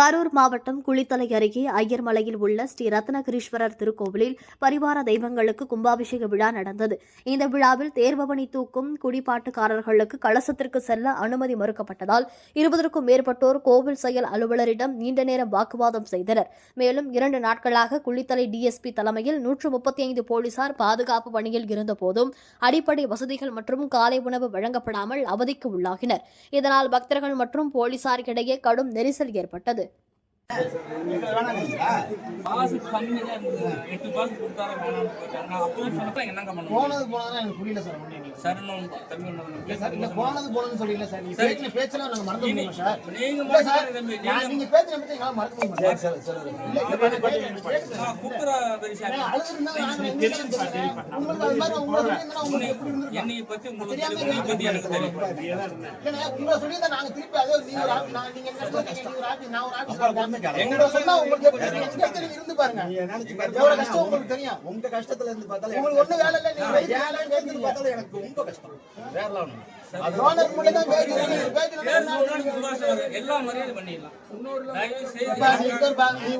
கரூர் மாவட்டம் குளித்தலை அருகே ஐயர்மலையில் உள்ள ஸ்ரீ ரத்னகிரீஸ்வரர் திருக்கோவிலில் பரிவார தெய்வங்களுக்கு கும்பாபிஷேக விழா நடந்தது. இந்த விழாவில் தேர்பவனி தூக்கும் குடிபாட்டுக்காரர்களுக்கு கலசத்திற்கு செல்ல அனுமதி மறுக்கப்பட்டதால் இருபதற்கும் மேற்பட்டோர் கோவில் செயல் அலுவலரிடம் நீண்ட நேரம் வாக்குவாதம் செய்தனர். மேலும் இரண்டு நாட்களாக குளித்தலை டிஎஸ்பி தலைமையில் நூற்று முப்பத்தி ஐந்து போலீசார் பாதுகாப்பு பணியில் இருந்தபோதும் அடிப்படை வசதிகள் மற்றும் காலை உணவு வழங்கப்படாமல் அவதிக்கு உள்ளாகினர். இதனால் பக்தர்கள் மற்றும் போலீசாருக்கிடையே கடும் நெரிசல் ஏற்பட்டது. பாசு கம்மி தான் எட்டு பாசு கொடுத்தாரு வேணாம்னு போயிட்டாரு நான் அப்பவே சொன்னப்ப என்னங்க பண்ணுவோம் போனது போனதுன்னா எனக்கு புரியல சார் தம்பி சார் இல்ல போனது போனதுன்னு சார்? நீங்க நாங்க மறந்து சார்? நீங்க சார் நீங்க பத்தி எங்களால சார்? இல்ல நாங்க. உங்களுக்கு அது மாதிரி உங்களுக்கு உங்களுக்கு எப்படி இருந்திருக்கும்? என்னைய பத்தி உங்களுக்கு தெரியும் உன்னை பத்தி எனக்கு தெரியும் இல்லைண்ணே, உங்களை சொல்லியிருந்தா நாங்க திருப்பி அதே நீங்க ஒரு ஆபீஸ், நான் நீங்க எங்க இடத்துல இருக்கீங்க, நீங்க ஒரு ஆபீஸ், நான் ஒரு ஆபீஸ் சொன்னா உங்களுக்கு இருந்து பாருங்க எவ்வளவு கஷ்டம் உங்களுக்கு தெரியும் உங்க கஷ்டத்துல இருந்து பார்த்தாலும் உங்களுக்கு ஒண்ணும் வேலை இல்லை நீங்க வெயிட் என் life ல இருந்து பார்த்தாலும் எனக்கு ரொம்ப கஷ்டம் வேற level. டோனர் மட்டும் தான் பேசுறீங்க பேசுறீங்க பேர் முன்னாடி குருவாசை வரும். எல்லா மரியாதை பண்ணிடலாம் தயவு செய்து அப்பா, நீ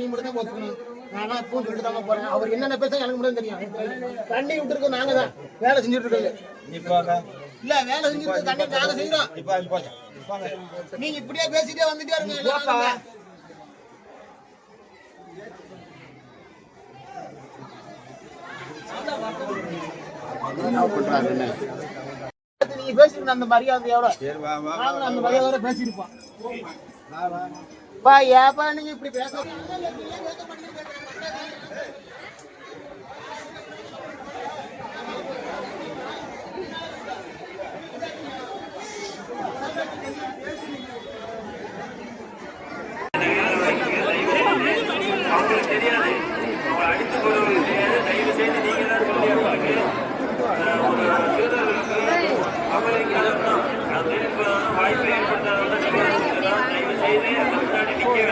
நீ மட்டும் தான் ஒத்துக்கணும். நானா பூ சொல்லிட்டு தாங்க போறேன். அவர் என்னென்ன பேச எனக்கு மட்டும் தெரியும். தண்ணி விட்டுருக்கோம் நாங்க தான். வேலை செஞ்சுட்டு இருக்கோம். இல்ல, வேலை செஞ்சுட்டு இருக்கோம். தண்ணி நாங்க செய்றோம். நீங்க இப்படியே பேசிட்டே வந்துட்டே இருங்க. இல்ல, நீங்க பேசிருந்த அந்த மரியாதை நாங்களும் அந்த மரியாதையோட பேசியிருப்போம் பா ஏப்பா நீங்க இப்படி பேச